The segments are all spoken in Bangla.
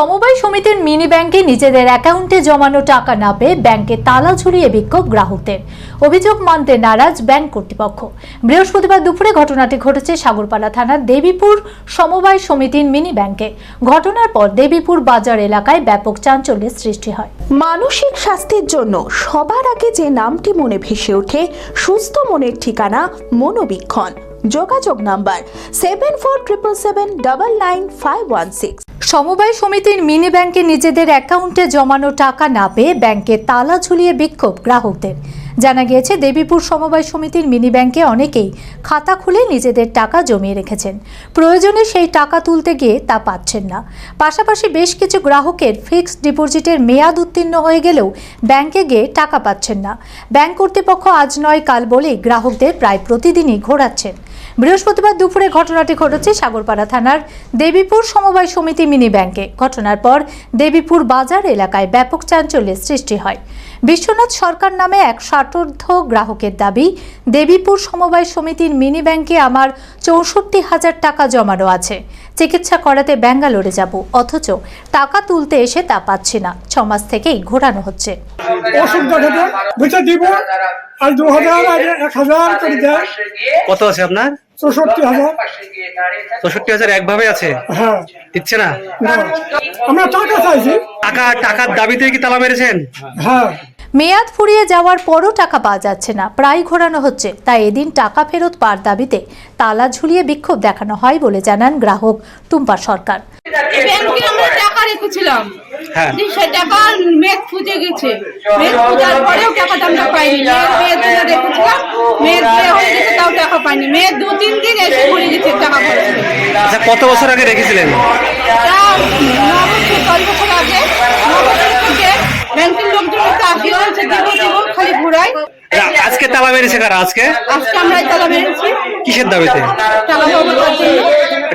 সমবায় সমিতির মিনি ব্যাংকে নিজেদের অ্যাকাউন্টে জমানো টাকা না পেয়ে ব্যাংকে তালা ঝুলিয়ে বিক্ষোভ গ্রাহকদের। অভিযোগ মানতে নারাজ ব্যাংক কর্তৃপক্ষ। বৃহস্পতিবার দুপুরে ঘটনাটি ঘটেছে সাগরপাড়া থানার দেবীপুর সমবায় সমিতির মিনি ব্যাংকে। ঘটনার পর দেবীপুর বাজার এলাকায় ব্যাপক চাঞ্চল্যের সৃষ্টি হয়। মানসিক স্বাস্থ্যের জন্য সবার আগে যে নামটি মনে ভেসে ওঠে, সুস্থ মনের ঠিকানা মনোবীক্ষণ। যোগাযোগ number seven four triple seven double nine five one six সমবায় সমিতির মিনি ব্যাংকে নিজেদের অ্যাকাউন্টে জমানো টাকা না পেয়ে ব্যাংকে তালা ঝুলিয়ে বিক্ষোভ গ্রাহকদের। জানা গিয়েছে, দেবীপুর সমবায় সমিতির মিনি ব্যাংকে অনেকেই খাতা খুলে নিজেদের টাকা জমিয়ে রেখেছেন। প্রয়োজনে সেই টাকা তুলতে গিয়ে তা পাচ্ছেন না। পাশাপাশি বেশ কিছু গ্রাহকের ফিক্সড ডিপোজিটের মেয়াদ উত্তীর্ণ হয়ে গেলেও ব্যাংকে গিয়ে টাকা পাচ্ছেন না। ব্যাংক কর্তৃপক্ষ আজ নয়, কাল বলেই গ্রাহকদের প্রায় প্রতিদিনই ঘোরাচ্ছেন। বৃহস্পতিবার দুপুরে ঘটনাটি ঘটেছে সাগরপাড়া থানার দেবীপুর সমবায় সমিতি মিনি ব্যাংকে। ঘটনার পর দেবীপুর বাজার এলাকায় ব্যাপক চাঞ্চল্যের সৃষ্টি হয়। বিশ্বনাথ সরকার নামে এক ষাটোর্ধ গ্রাহকের দাবি, দেবীপুর সমবায় সমিতির মিনি ব্যাংকে আমার চৌষট্টি হাজার টাকা জমানো আছে। চিকিৎসা করাতে ব্যাঙ্গালোরে যাব, অথচ টাকা তুলতে এসে তা পাচ্ছি না। ছমাস থেকেই ঘোরানো হচ্ছে। আর দু হাজার আর এক হাজার করে দেয়। কত আছে আপনার? চৌষট্টি হাজার। চৌষট্টি হাজার একভাবে আছে? হ্যাঁ। দিচ্ছে না। আমরা টাকা চাইছি। টাকা টাকার দাবিতে কি তালা মেরেছেন? হ্যাঁ। মেয়াদ ফুরিয়ে যাওয়ার পরও টাকা পাওয়া যাচ্ছে না। প্রায় ঘোরানো হচ্ছে। তাই এদিন টাকা ফেরত পাওয়ার দাবিতে তালা ঝুলিয়ে বিক্ষোভ দেখানো হয় বলে জানান গ্রাহক টুম্পা সরকার। রেখেছিলাম হ্যাঁ। টাকা মেঘ ফুজে গেছে। মেঘ ফুজার পরেও টাকাটা আমরা পাইনি। মেয়ের মেয়ের রেখেছিলাম মেয়ের বিয়ে হয়ে গেছে তাও টাকা পাইনি। মেয়ের দু তিন দিন এসে ঘুরে গেছে টাকা আচ্ছা কত বছর আগে রেখেছিলেন ব্যাংকের লোকজন দিব দিব খালি ঘুরাই আজকে তালা মেরেছে কারা? আজকে? আজকে আমরা তালা মেরেছি। কিসের দাবিতে?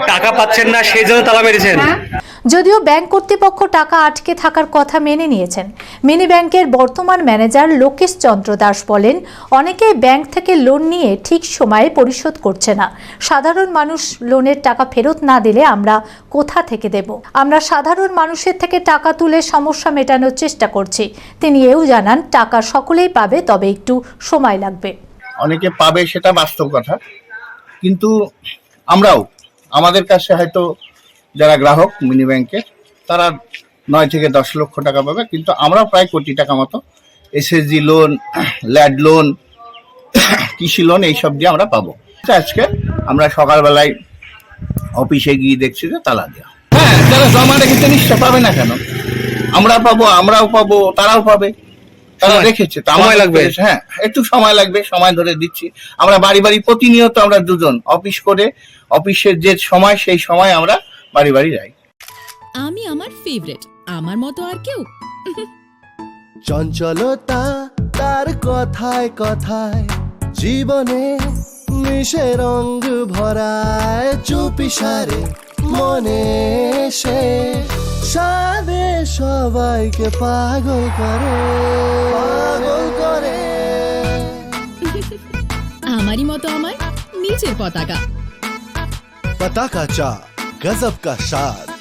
টাকা পাচ্ছেন না সেই জন্য তালা মেরেছেন। হ্যাঁ? যদিও ব্যাংক কর্তৃপক্ষ টাকা আটকে থাকার কথা মেনে নিয়েছেন। মিনি ব্যাংকের বর্তমান ম্যানেজার লোকেশ চন্দ্র দাস বলেন অনেকেই ব্যাংক থেকে লোন নিয়ে ঠিক সময়ে পরিশোধ করছে না। সাধারণ মানুষ লোনের টাকা ফেরত না দিলে আমরা কোথা থেকে দেব? আমরা সাধারণ মানুষের থেকে টাকা তুলে সমস্যা মেটানোর চেষ্টা করছি। তিনি এও জানান টাকা সকলেই পাবে তবে একটু সময় লাগবে। অনেকে পাবে সেটা বাস্তব কথা। কিন্তু আমরাও, আমাদের কাছে হয়তো যারা গ্রাহক মিনি ব্যাংকের তারা নয় থেকে দশ লক্ষ টাকা পাবে, কিন্তু আমরাও প্রায় কোটি টাকা মতো এসএসজি লোন ল্যাড লোন কৃষি লোন এইসব দিয়ে আমরা পাবো। আজকে আমরা সকালবেলায় অফিসে গিয়ে দেখছি যে তালা দেওয়া। হ্যাঁ যারা জমা রেখেছে নিশ্চয় পাবে না কেন? আমরা পাবো, আমরাও পাবো, তারাও পাবে। তারা রেখেছে সময় লাগবে। হ্যাঁ একটু সময় লাগবে সময় ধরে দিচ্ছি। আমরা বাড়ি বাড়ি প্রতিনিয়ত আমরা দুজন অফিস করে অফিসের যে সময় সেই সময় আমরা বাড়ি বাড়ি যাই। আমি আমার ফেভারিট আমার মতো আর কেউ। চঞ্চলতা তার কথায় কথায় জীবনে মিশে রঙ ভরায় চুপি সারে মনে সে সাদে সবাইকে পাগল করে। পাগল করে। আমারই মতো আমার নিজের পতাকা। পতাকা চা গজব কা সাথ